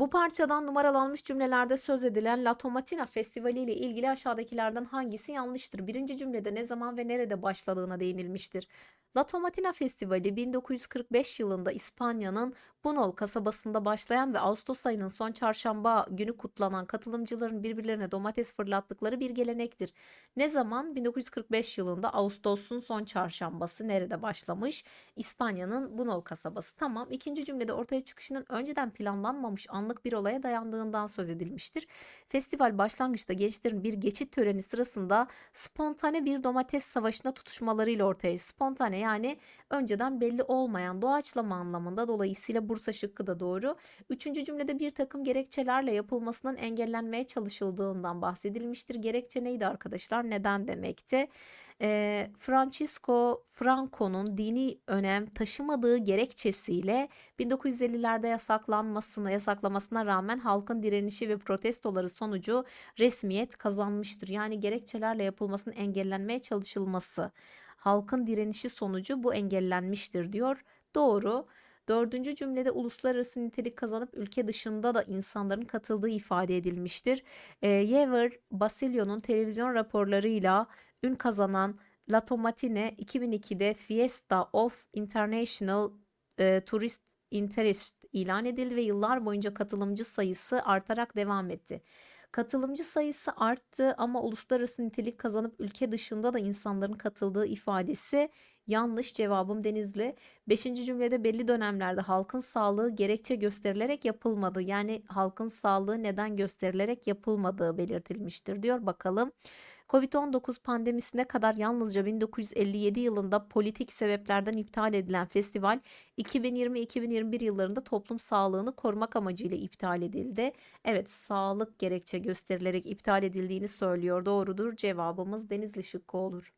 Bu parçadan numaralanmış cümlelerde söz edilen La Tomatina Festivali ile ilgili aşağıdakilerden hangisi yanlıştır? Birinci cümlede ne zaman ve nerede başladığına değinilmiştir. La Tomatina Festivali 1945 yılında İspanya'nın Bunol kasabasında başlayan ve Ağustos ayının son çarşamba günü kutlanan katılımcıların birbirlerine domates fırlattıkları bir gelenektir. Ne zaman? 1945 yılında Ağustos'un son çarşambası nerede başlamış? İspanya'nın Bunol kasabası. Tamam. İkinci cümlede ortaya çıkışının önceden planlanmamış anlık bir olaya dayandığından söz edilmiştir. Festival başlangıçta gençlerin bir geçit töreni sırasında spontane bir domates savaşına tutuşmalarıyla ortaya. Spontane yani önceden belli olmayan doğaçlama anlamında dolayısıyla Bursa şıkkı da doğru. Üçüncü cümlede bir takım gerekçelerle yapılmasının engellenmeye çalışıldığından bahsedilmiştir. Gerekçe neydi arkadaşlar? Neden demekti? Eee, Francisco Franco'nun dini önem taşımadığı gerekçesiyle 1950'lerde yasaklanmasına yasaklamasına rağmen halkın direnişi ve protestoları sonucu resmiyet kazanmıştır. Yani gerekçelerle yapılmasının engellenmeye çalışılması. Halkın direnişi sonucu bu engellenmiştir diyor. Doğru. Dördüncü cümlede uluslararası nitelik kazanıp ülke dışında da insanların katıldığı ifade edilmiştir. E, Yever Basilio'nun televizyon raporlarıyla ün kazanan La Tomatine 2002'de Fiesta of International e, Tourist Interest ilan edildi ve yıllar boyunca katılımcı sayısı artarak devam etti. Katılımcı sayısı arttı ama uluslararası nitelik kazanıp ülke dışında da insanların katıldığı ifadesi yanlış cevabım Denizli. Beşinci cümlede belli dönemlerde halkın sağlığı gerekçe gösterilerek yapılmadı. Yani halkın sağlığı neden gösterilerek yapılmadığı belirtilmiştir diyor. Bakalım. Covid-19 pandemisine kadar yalnızca 1957 yılında politik sebeplerden iptal edilen festival 2020-2021 yıllarında toplum sağlığını korumak amacıyla iptal edildi. Evet, sağlık gerekçe gösterilerek iptal edildiğini söylüyor. Doğrudur. Cevabımız Denizli şıkkı olur.